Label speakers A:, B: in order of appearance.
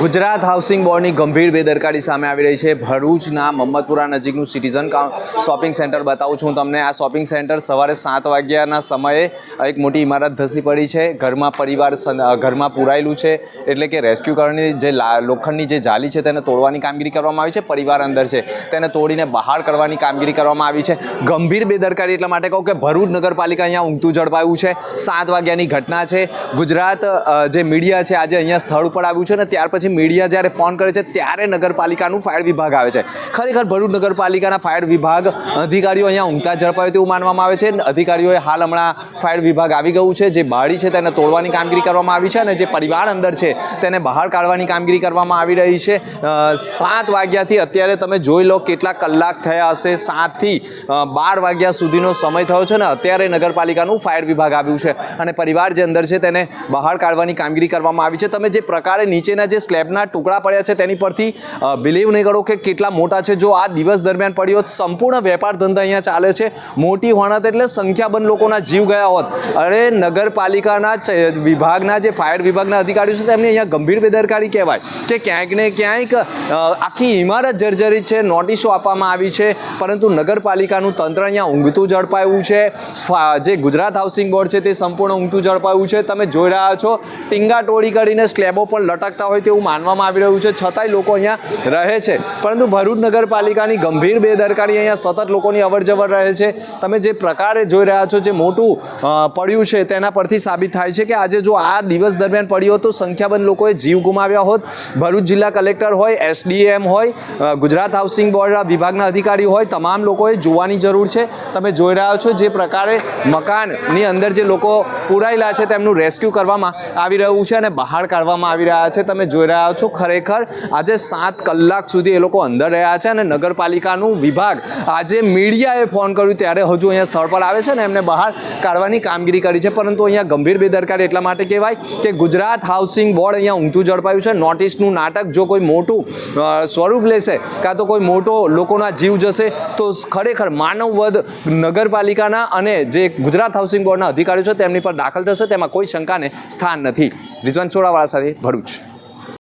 A: Gujarat housing બોર્ડની ગંભીર બેદરકારી સામે આવી રહી છે. ભરૂચના મમ્મદપુરા નજીકનું સિટીઝન શોપિંગ સેન્ટર બતાવું છું તમને. આ શોપિંગ સેન્ટર સવારે સાત વાગ્યાના સમયે એક મોટી ઇમારત ધસી પડી છે. ઘરમાં પરિવાર ઘરમાં પુરાયેલું છે. એટલે કે રેસ્ક્યુ કરવાની જે લોખંડની જે જાલી છે તેને તોડવાની કામગીરી કરવામાં આવી છે. પરિવાર અંદર છે. તેને તોડીને બહાર કરવાની કામગીરી કરવામાં આવી છે. ગંભીર બેદરકારી એટલા માટે કહું કે ભરૂચ નગરપાલિકા અહીંયા ઊંઘતું ઝડપાયું છે. સાત વાગ્યાની ઘટના છે. ગુજરાત જે મીડિયા છે, આજે અહીંયા સ્થળ ઉપર આવ્યું છે ને ત્યાર પછી મીડિયા જ્યારે ફોન કરે છે, ત્યારે નગરપાલિકાનું ફાયર વિભાગ આવે છે. ખરેખર ભરૂચ નગરપાલિકાના ફાયર વિભાગ અધિકારીઓ અહીંયા ઊંઘતા ઝડપાયું તેવું માનવામાં આવે છે. અધિકારીઓએ હાલ હમણાં ફાયર વિભાગ આવી ગયું છે. જે બાળી છે, તેને તોડવાની કામગીરી કરવામાં આવી છે અને જે પરિવાર અંદર છે, તેને બહાર કાઢવાની કામગીરી કરવામાં આવી રહી છે. સાત વાગ્યાથી અત્યારે તમે જોઈ લો કેટલા કલાક થયા હશે. સાતથી બાર વાગ્યા સુધીનો સમય થયો છે ને અત્યારે નગરપાલિકાનું ફાયર વિભાગ આવ્યું છે. અને પરિવાર જે અંદર છે, તેને બહાર કાઢવાની કામગીરી કરવામાં આવી છે. તમે જે પ્રકારે નીચેના જે સ્લેબના ટુકડા પડ્યા છે તેની પરથી બિલીવ નહીં કરો કે કેટલા મોટા છે. જો આ દિવસ દરમિયાન પડ્યો સંપૂર્ણ વેપાર ધંધા અહીંયા ચાલે છે. મોટી હોનાત એટલે સંખ્યાબંધ લોકોના જીવ ગયા હોત. અરે, નગરપાલિકાના વિભાગના જે ફાયર વિભાગના અધિકારીઓ છે, તેમને અહીંયા ગંભીર બેદરકારી કહેવાય કે ક્યાંક ને ક્યાંક આખી ઇમારત જર્જરિત છે, નોટિસો આપવામાં આવી છે. પરંતુ નગરપાલિકાનું તંત્ર અહીંયા ઊંઘતું ઝડપાયું છે. જે ગુજરાત હાઉસિંગ બોર્ડ છે તે સંપૂર્ણ ઊંઘતું ઝડપાયું છે. તમે જોઈ રહ્યા છો ટીંગા ટોળી કરીને સ્લેબો પણ લટકતા હોય તેવું માનવામાં આવી રહ્યું છે. છતાંય લોકો અહીંયા રહે છે. પરંતુ ભરૂચ નગરપાલિકાની ગંભીર બેદરકારી અહીંયા સતત લોકોની અવરજવર રહે છે. તમે જે પ્રકારે જોઈ રહ્યા છો, જે મોટું પડ્યું છે, તેના પરથી સાબિત થાય છે કે આજે જો આ દિવસ દરમિયાન પડ્યું તો સંખ્યાબંધ લોકોએ જીવ ગુમાવ્યા હોત. ભરૂચ જિલ્લા કલેક્ટર હોય, એસડીએમ હોય ગુજરાત હાઉસિંગ બોર્ડના વિભાગના અધિકારી હોય, તમામ લોકોએ જોવાની જરૂર છે. તમે જોઈ રહ્યા છો જે પ્રકારે મકાનની અંદર જે લોકો પુરાયેલા છે, તેમનું રેસ્ક્યુ કરવામાં આવી રહ્યું છે અને બહાર કાઢવામાં આવી રહ્યા છે. તમે જોઈ રહ્યા છો ખરેખર? આજે સાત કલાક સુધી એ લોકો અંદર રહ્યા છે અને નગરપાલિકાનું વિભાગ આજે મીડિયાએ ફોન કર્યું ત્યારે હજુ અહીંયા સ્થળ પર આવે છે ને એમને બહાર કાઢવાની કામગીરી કરી છે. પરંતુ અહીંયા ગંભીર બેદરકારી એટલા માટે કહેવાય કે ગુજરાત હાઉસિંગ બોર્ડ અહીંયા ઊંધું ઝડપાયું છે. નોટિસનું નાટક જો કોઈ મોટું સ્વરૂપ લેશે, કાં તો કોઈ મોટો લોકોના જીવ જશે, તો ખરેખર માનવવધ નગરપાલિકાના અને જે ગુજરાત હાઉસિંગ બોર્ડના અધિકારીઓ છે તેમની પર દાખલ થશે. તેમાં કોઈ શંકાને સ્થાન નથી. રિઝવાન ચોડાવાળા સાથે ભરૂચ.